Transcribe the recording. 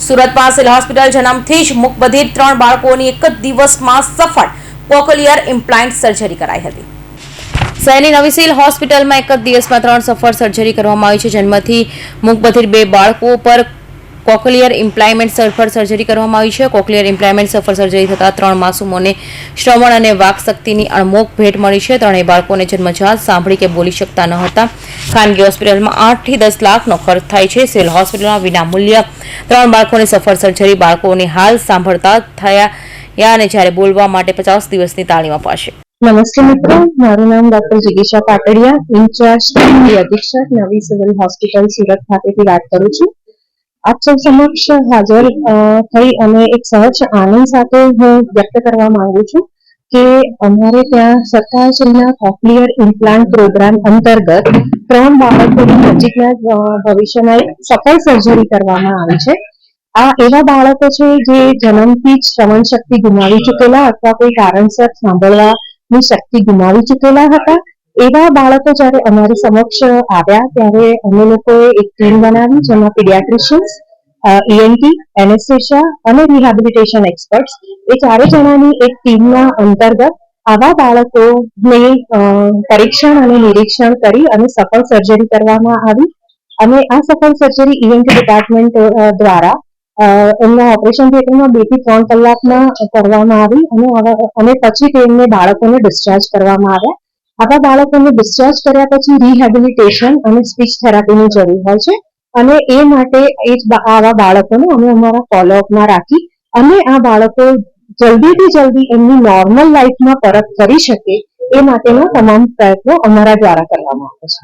સુરતમાં seal hospital જન્મથી જ મૂકબધિર ત્રણ બાળકોની એક જ દિવસમાં સફળ કોકલિયર ઇમ્પ્લાન્ટ સર્જરી કરાઈ હતી. શહેરની નવી સિવિલ હોસ્પિટલમાં એક જ દિવસમાં ત્રણ સફળ સર્જરી કરવામાં આવી છે. જન્મથી મુખબધિર બે બાળકો પર કોકલિયર ઇમ્પ્લાયમેન્ટ સફળ સર્જરી કરવામાં આવી છે. કોકલિયર ઇમ્પ્લાયમેન્ટ સફળ સર્જરી થતાં ત્રણ માસૂમોને શ્રવણ અને વાક શક્તિની ભેટ મળી છે. ત્રણેય બાળકોને જન્મજાત સાંભળી કે બોલી શકતા ન હતા. ખાનગી હોસ્પિટલમાં આઠથી દસ લાખનો ખર્ચ થાય છે. સિવિલ હોસ્પિટલમાં વિનામૂલ્ય ત્રણ બાળકોની સફળ સર્જરી, બાળકોની હાલ સાંભળતા થયા અને જ્યારે બોલવા માટે પચાસ દિવસની તાલીમ અપાશે. નમસ્તે મિત્રો, મારું નામ ડોક્ટર જિગીશા પાટડિયા, ઇન્ચાર્જ અધિક્ષક, નવી સિવિલ હોસ્પિટલ સુરત ખાતેથી વાત કરું છું. આપ સૌ સમક્ષ હાજર થઈ અને એક સહજ આનંદ સાથે હું વ્યક્ત કરવા માંગુ છું કે અમારે ત્યાં સરકારશ્રીના કોક્લિયર ઇમ્પ્લાન્ટ પ્રોગ્રામ અંતર્ગત ત્રણ બાળકોની નજીકના ભવિષ્યમાં સફળ સર્જરી કરવામાં આવી છે. આ એવા બાળકો છે જે જન્મથી જ શ્રવણ શક્તિ ગુમાવી ચૂકેલા અથવા કોઈ કારણસર સાંભળવાની શક્તિ ગુમાવી ચૂકેલા હતા. એવા બાળકો જ્યારે અમારી સમક્ષ આવ્યા, ત્યારે અમે લોકોએ એક ટીમ બનાવી જેમાં પીડિયાટ્રિશિયન્સ ઈએનટી એનેસ્થેશિયા અને રિહેબિલિટેશન એક્સપર્ટ્સ એ ચારે જણાની એક ટીમના અંતર્ગત આવા બાળકોને પરીક્ષણ અને નિરીક્ષણ કરી અને સફળ સર્જરી કરવામાં આવી. અને આ સફળ સર્જરી ઈએનટી ડિપાર્ટમેન્ટ દ્વારા એમના ઓપરેશન થિયેટરમાં બેથી ત્રણ કલાકમાં કરવામાં આવી અને અને પછી તેમને બાળકોને ડિસ્ચાર્જ કરવામાં આવ્યા. આવા બાળકોને ડિસ્ચાર્જ કર્યા પછી રિહેબિલિટેશન અને સ્પીચ થેરાપીની જરૂર હોય છે. અને એ માટે એ આવા બાળકોને અમે અમારા ફોલોઅપમાં રાખી અને આ બાળકો જલ્દીથી જલ્દી એમની નોર્મલ લાઈફમાં પરત કરી શકે એ માટેના તમામ પ્રયત્નો અમારા દ્વારા કરવામાં આવે છે.